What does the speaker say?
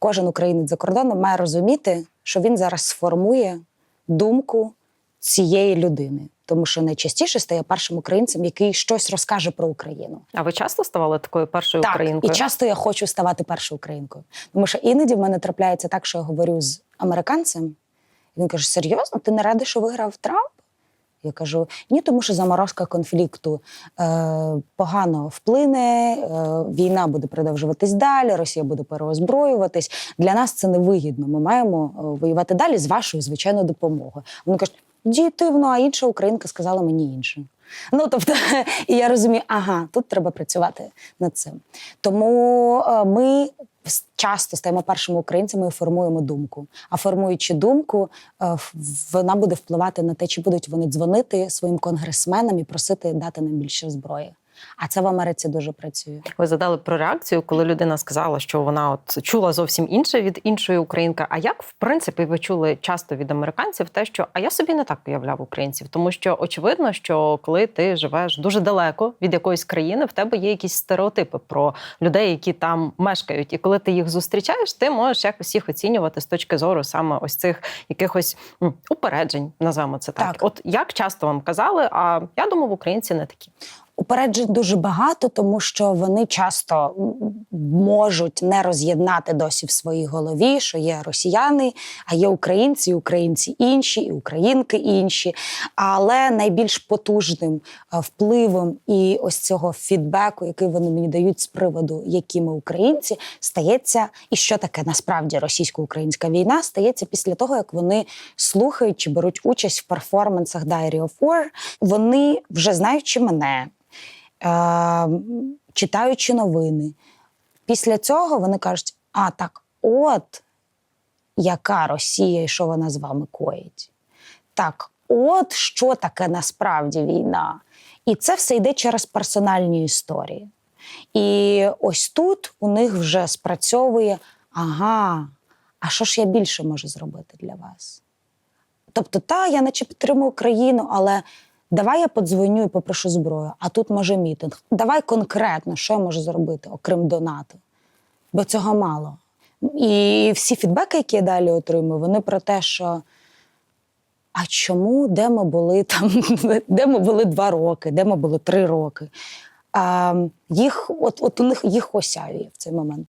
кожен українець за кордоном має розуміти, що він зараз сформує думку цієї людини. Тому що найчастіше стає першим українцем, який щось розкаже про Україну. А ви часто ставали такою першою Так, українкою? і часто я хочу ставати першою українкою. Тому що іноді в мене трапляється так, що я говорю з американцем, він каже: серйозно, ти не радий, що виграв Трамп? Я кажу: ні, тому що заморозка конфлікту е, погано вплине, е, війна буде продовжуватись далі, Росія буде переозброюватись. Для нас це невигідно. Ми маємо е, воювати далі з вашою звичайною допомогою. Вони кажуть, дієтивно, а інша українка сказала мені інше. Ну тобто, і я розумію, ага, тут треба працювати над цим. Тому е, ми часто стаємо першими українцями і формуємо думку. А формуючи думку, е, вона буде впливати на те, чи будуть вони дзвонити своїм конгресменам і просити дати нам більше зброї. А це в Америці дуже працює. Ви задали про реакцію, коли людина сказала, що вона от чула зовсім інше від іншої українки. А як в принципі ви чули часто від американців те, що а я собі не так уявляв українців, тому що очевидно, що коли ти живеш дуже далеко від якоїсь країни, в тебе є якісь стереотипи про людей, які там мешкають. І коли ти їх зустрічаєш, ти можеш якось їх оцінювати з точки зору саме ось цих якихось упереджень, називаємо це так. Так. От як часто вам казали, а я думав, українці не такі. Упереджень дуже багато, тому що вони часто можуть не роз'єднати досі в своїй голові, що є росіяни, а є українці, і українці інші, і українки інші. Але найбільш потужним е, впливом і ось цього фідбеку, який вони мені дають з приводу, які ми українці, стається, і що таке насправді російсько-українська війна, стається після того, як вони слухають чи беруть участь в перформансах Diary of War. Вони вже знаючи мене читаючи новини. Після цього вони кажуть: а так, от яка Росія і що вона з вами коїть? Так, от що таке насправді війна. І це все йде через персональні історії. І ось тут у них вже спрацьовує: ага, а що ж я більше можу зробити для вас? Тобто, та, я наче підтримую Україну, але давай я подзвоню і попрошу зброю, а тут може мітинг. Давай конкретно, що я можу зробити, окрім донату. Бо цього мало. І всі фідбеки, які я далі отримую, вони про те, що. А чому, де ми були там, де ми були два роки, де ми були три роки? А, їх, от, от у них їх осяює в цей момент.